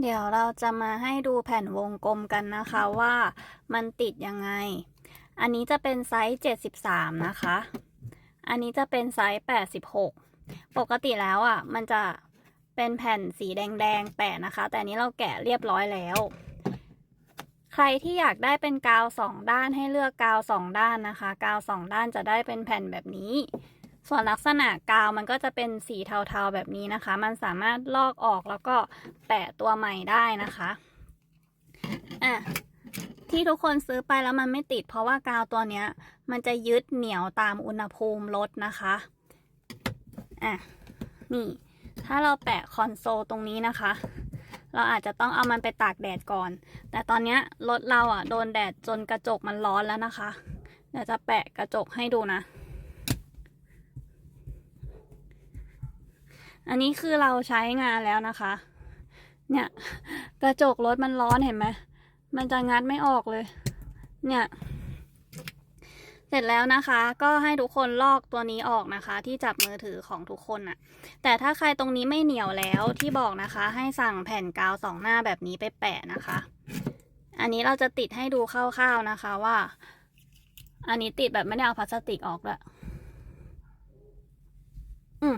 เดี๋ยวเราจะมาให้ดูแผ่นวงกลมกันนะคะว่ามันติดยังไง อันนี้จะเป็นไซส์ 73 นะคะ อันนี้จะเป็นไซส์ 86 ปกติแล้วอะ มันจะเป็นแผ่นสีแดงๆแปะนะคะ แต่อันนี้เราแกะเรียบร้อยแล้ว ใครที่อยากได้เป็นกาวสองด้านให้เลือกกาวสองด้านนะคะ กาวสองด้านจะได้เป็นแผ่นแบบนี้ ส่วนลักษณะกาวมันก็จะเป็นสีเทาๆแบบนี้นะคะ มันสามารถลอกออกแล้วก็แปะตัวใหม่ได้นะคะอะที่ทุกคนซื้อไปแล้วมันไม่ติด เพราะว่ากาวตัวเนี้ย มันจะยึดเหนียวตามอุณหภูมิรถนะคะอะนี่ ถ้าเราแปะคอนโซลตรงนี้นะคะ เราอาจจะต้องเอามันไปตากแดดก่อน แต่ตอนเนี้ยรถเราอะโดนแดดจนกระจกมันร้อนแล้วนะคะ เดี๋ยวจะแปะกระจกให้ดูนะ อันนี้คือเราใช้งานแล้วนะคะ เนี่ย กระจกรถมันร้อนเห็นไหม มันจะงัดไม่ออกเลย เนี่ย เสร็จแล้วนะคะ ก็ให้ทุกคนลอกตัวนี้ออกนะคะ ที่จับมือถือของทุกคนน่ะแต่ถ้าใครตรงนี้ไม่เหนียวแล้วที่บอกนะคะ ให้สั่งแผ่นกาวสองหน้าแบบนี้ไปแปะนะคะ อันนี้เราจะติดให้ดูคร่าวๆนะคะว่า อันนี้ติดแบบไม่ได้เอาพลาสติกออกละอืม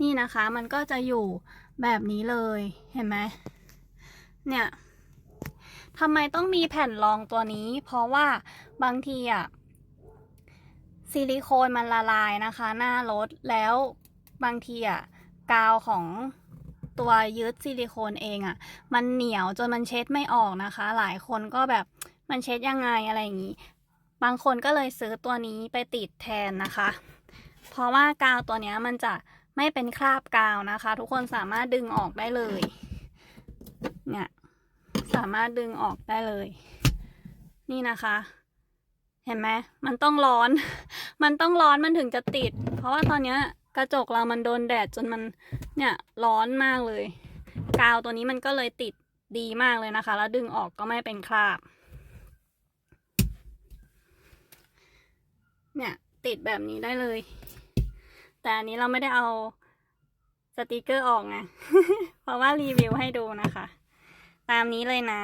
นี่นะคะมันก็จะอยู่แบบนี้เลยเห็นไหมเนี่ยทำไมต้องมีแผ่นรองตัวนี้ เพราะว่าบางทีอะซิลิโคนมันละลายนะคะ หน้ารถแล้วบางทีอะกาวของตัวยึดซิลิโคนเองอะมันเหนียวจนมันเช็ดไม่ออกนะคะ หลายคนก็แบบมันเช็ดยังไงอะไรอย่างนี้ บางคนก็เลยซื้อตัวนี้ไปติดแทนนะคะ เพราะว่ากาวตัวเนี้ยมันจะ ไม่เป็นคราบกาวนะคะ ทุกคนสามารถดึงออกได้เลย เนี่ยสามารถดึงออกได้เลย นี่นะคะ เห็นไหมมันต้องร้อน มันต้องร้อนมันถึงจะติด เพราะว่าตอนเนี้ยกระจกเรามันโดนแดดจนมันเนี่ยร้อนมากเลย กาวตัวนี้มันก็เลยติดดีมากเลยนะคะ แล้วดึงออกก็ไม่เป็นคราบ เนี่ยติดแบบนี้ได้เลย แต่อันนี้เราไม่ได้เอาสติกเกอร์ออกไง เพราะว่ารีวิวให้ดูนะคะ ตามนี้เลยนะ